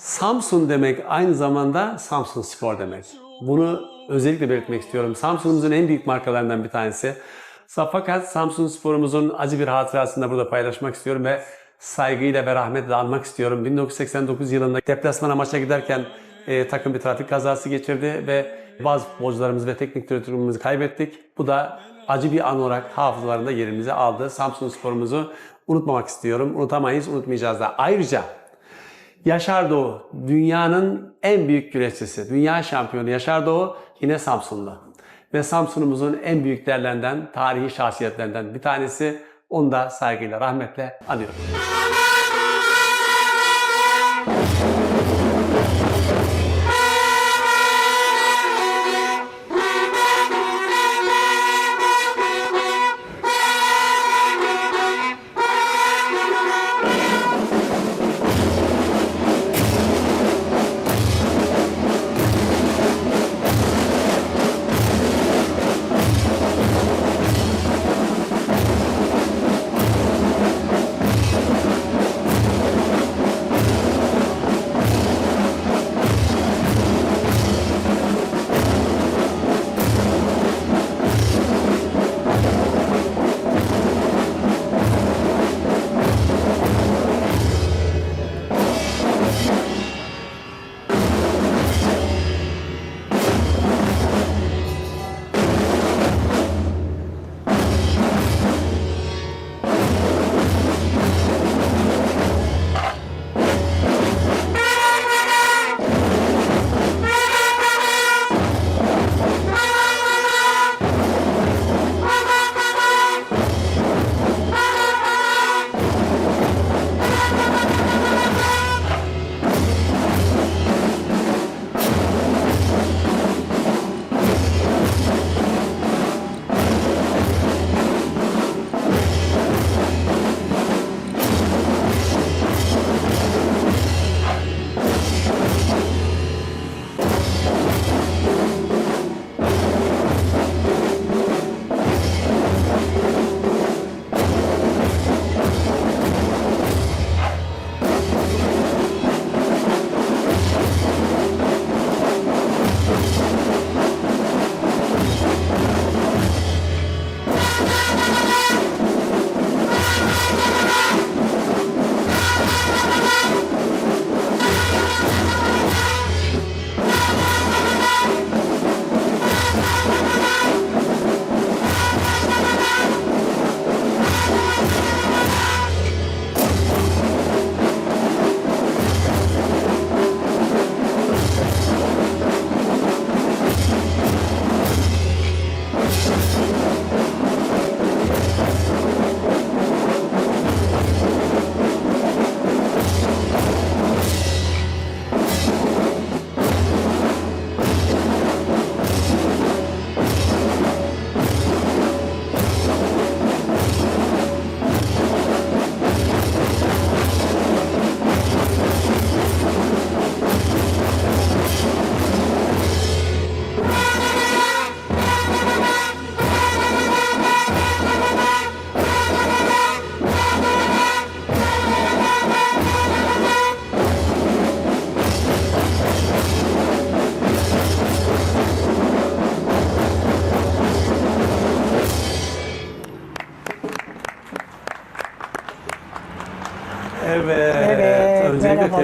Samsun demek aynı zamanda Samsun Spor demek. Bunu özellikle belirtmek istiyorum. Samsun'umuzun en büyük markalarından bir tanesi. Fakat Samsun Spor'umuzun acı bir hatırasını da burada paylaşmak istiyorum ve saygıyla ve rahmetle anmak istiyorum. 1989 yılında deplasmana maça giderken e, takım bir trafik kazası geçirdi ve bazı futbolcularımız ve teknik direktörümüzü kaybettik. Bu da acı bir an olarak hafızalarında yerimizi aldı. Samsun Spor'umuzu unutmamak istiyorum. Unutamayız, unutmayacağız da. Ayrıca Yaşar Doğu, dünyanın en büyük güreşçisi, dünya şampiyonu Yaşar Doğu yine Samsunlu. Ve Samsun'umuzun en büyük değerlerinden, tarihi şahsiyetlerinden bir tanesi. Onu da saygıyla, rahmetle anıyorum.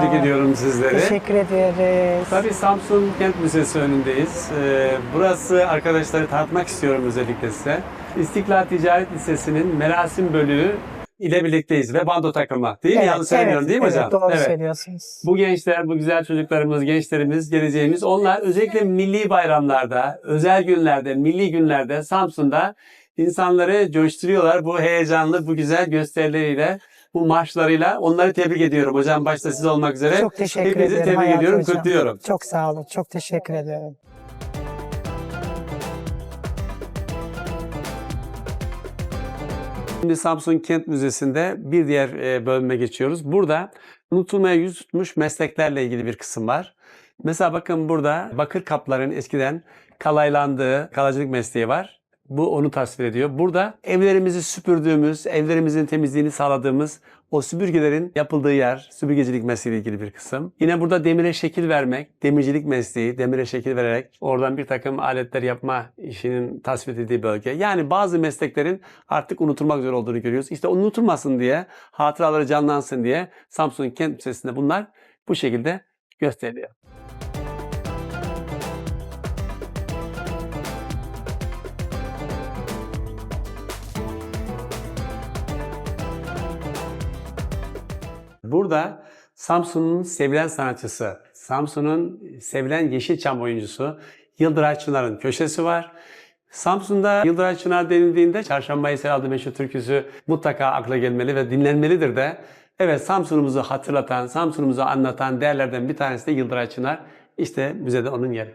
Tebrik ediyorum sizleri. Teşekkür ederiz. Tabii Samsun Kent Müzesi önündeyiz. Ee, burası arkadaşları tanıtmak istiyorum özellikle size. İstiklal Ticaret Lisesi'nin Merasim Bölüğü ile birlikteyiz ve bando takımı. Değil mi? Yanlış söylemiyorum değil mi evet, hocam? Doğru söylüyorsunuz. Bu gençler, bu güzel çocuklarımız, gençlerimiz, geleceğimiz onlar özellikle milli bayramlarda, özel günlerde, milli günlerde Samsun'da insanları coşturuyorlar bu heyecanlı, bu güzel gösterileriyle, bu marşlarıyla. Onları tebrik ediyorum hocam başta siz olmak üzere. Çok teşekkür Hepinizi ederim tebrik Hayati ediyorum, Hocam. kutluyorum. Çok sağ olun. Çok teşekkür ederim. Şimdi Samsun Kent Müzesi'nde bir diğer e, bölüme geçiyoruz. Burada unutulmaya yüz tutmuş mesleklerle ilgili bir kısım var. Mesela bakın burada bakır kapların eskiden kalaylandığı kalacılık mesleği var. Bu onu tasvir ediyor. Burada evlerimizi süpürdüğümüz, evlerimizin temizliğini sağladığımız o süpürgelerin yapıldığı yer, süpürgecilik mesleğiyle ilgili bir kısım. Yine burada demire şekil vermek, demircilik mesleği, demire şekil vererek oradan bir takım aletler yapma işinin tasvip edildiği bölge. Yani bazı mesleklerin artık unutulmak üzere olduğunu görüyoruz. İşte unutulmasın diye, hatıraları canlansın diye Samsun Kent Müzesi'nde bunlar bu şekilde gösteriliyor. Burada Samsun'un sevilen sanatçısı, Samsun'un sevilen Yeşilçam oyuncusu Yıldıray Çınar'ın köşesi var. Samsun'da Yıldıray Çınar denildiğinde Çarşamba Eser adlı meşhur türküsü mutlaka akla gelmeli ve dinlenmelidir de. Evet Samsun'umuzu hatırlatan, Samsun'umuzu anlatan değerlerden bir tanesi de Yıldıray Çınar. İşte müzede onun yeri.